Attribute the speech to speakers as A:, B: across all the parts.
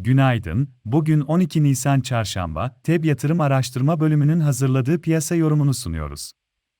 A: Günaydın, bugün 12 Nisan Çarşamba, TEB Yatırım Araştırma Bölümünün hazırladığı piyasa yorumunu sunuyoruz.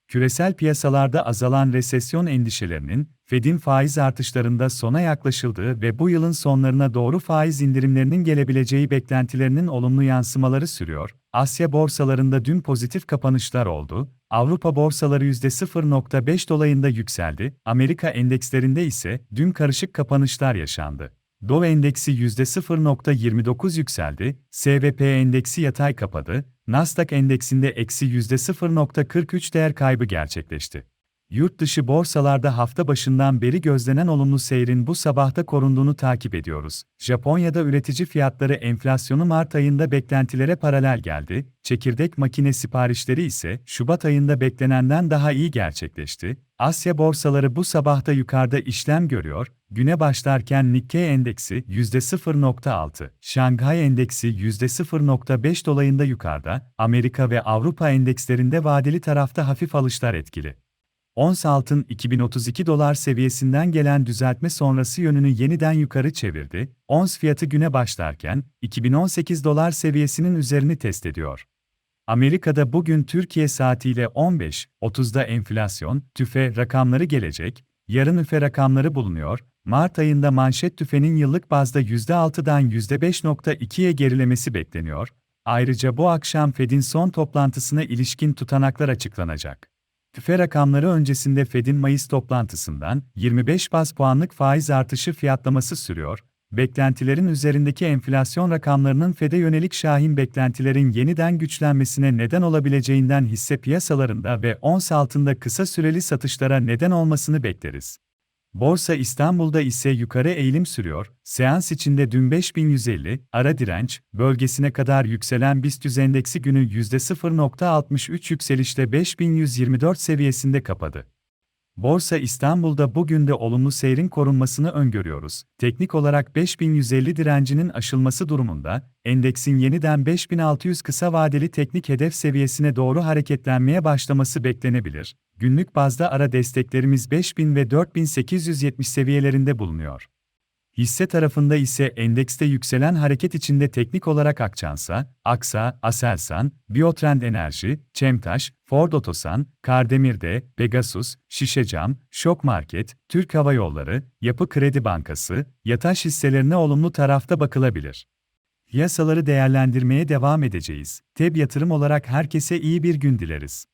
A: Küresel piyasalarda azalan resesyon endişelerinin, Fed'in faiz artışlarında sona yaklaşıldığı ve bu yılın sonlarına doğru faiz indirimlerinin gelebileceği beklentilerinin olumlu yansımaları sürüyor. Asya borsalarında dün pozitif kapanışlar oldu. Avrupa borsaları %0.5 dolayında yükseldi. Amerika endekslerinde ise dün karışık kapanışlar yaşandı. Dow endeksi %0.29 yükseldi, SVP endeksi yatay kapadı, Nasdaq endeksinde eksi %0.43 değer kaybı gerçekleşti. Yurt dışı borsalarda hafta başından beri gözlenen olumlu seyrin bu sabahta korunduğunu takip ediyoruz. Japonya'da üretici fiyatları enflasyonu Mart ayında beklentilere paralel geldi, çekirdek makine siparişleri ise Şubat ayında beklenenden daha iyi gerçekleşti. Asya borsaları bu sabahta yukarıda işlem görüyor, güne başlarken Nikkei endeksi %0.6, Şanghay endeksi %0.5 dolayında yukarıda, Amerika ve Avrupa endekslerinde vadeli tarafta hafif alışlar etkili. Ons altın 2032 dolar seviyesinden gelen düzeltme sonrası yönünü yeniden yukarı çevirdi. Ons fiyatı güne başlarken 2018 dolar seviyesinin üzerini test ediyor. Amerika'da bugün Türkiye saatiyle 15.30'da enflasyon, tüfe rakamları gelecek, yarın üfe rakamları bulunuyor. Mart ayında manşet tüfenin yıllık bazda %6'dan %5.2'ye gerilemesi bekleniyor. Ayrıca bu akşam Fed'in son toplantısına ilişkin tutanaklar açıklanacak. TÜFE rakamları öncesinde Fed'in Mayıs toplantısından 25 baz puanlık faiz artışı fiyatlaması sürüyor. Beklentilerin üzerindeki enflasyon rakamlarının Fed'e yönelik şahin beklentilerin yeniden güçlenmesine neden olabileceğinden hisse piyasalarında ve ons altında kısa süreli satışlara neden olmasını bekleriz. Borsa İstanbul'da ise yukarı eğilim sürüyor. Seans içinde dün 5150 ara direnç bölgesine kadar yükselen BIST endeksi günü %0.63 yükselişle 5124 seviyesinde kapadı. Borsa İstanbul'da bugün de olumlu seyrin korunmasını öngörüyoruz. Teknik olarak 5150 direncinin aşılması durumunda, endeksin yeniden 5600 kısa vadeli teknik hedef seviyesine doğru hareketlenmeye başlaması beklenebilir. Günlük bazda ara desteklerimiz 5000 ve 4870 seviyelerinde bulunuyor. Hisse tarafında ise endekste yükselen hareket içinde teknik olarak Akçansa, Aksa, Aselsan, Biotrend Enerji, Çemtaş, Ford Otosan, Kardemir'de, Pegasus, Şişecam, Şok Market, Türk Hava Yolları, Yapı Kredi Bankası, Yataş hisselerine olumlu tarafta bakılabilir. Piyasaları değerlendirmeye devam edeceğiz. TEB yatırım olarak herkese iyi bir gün dileriz.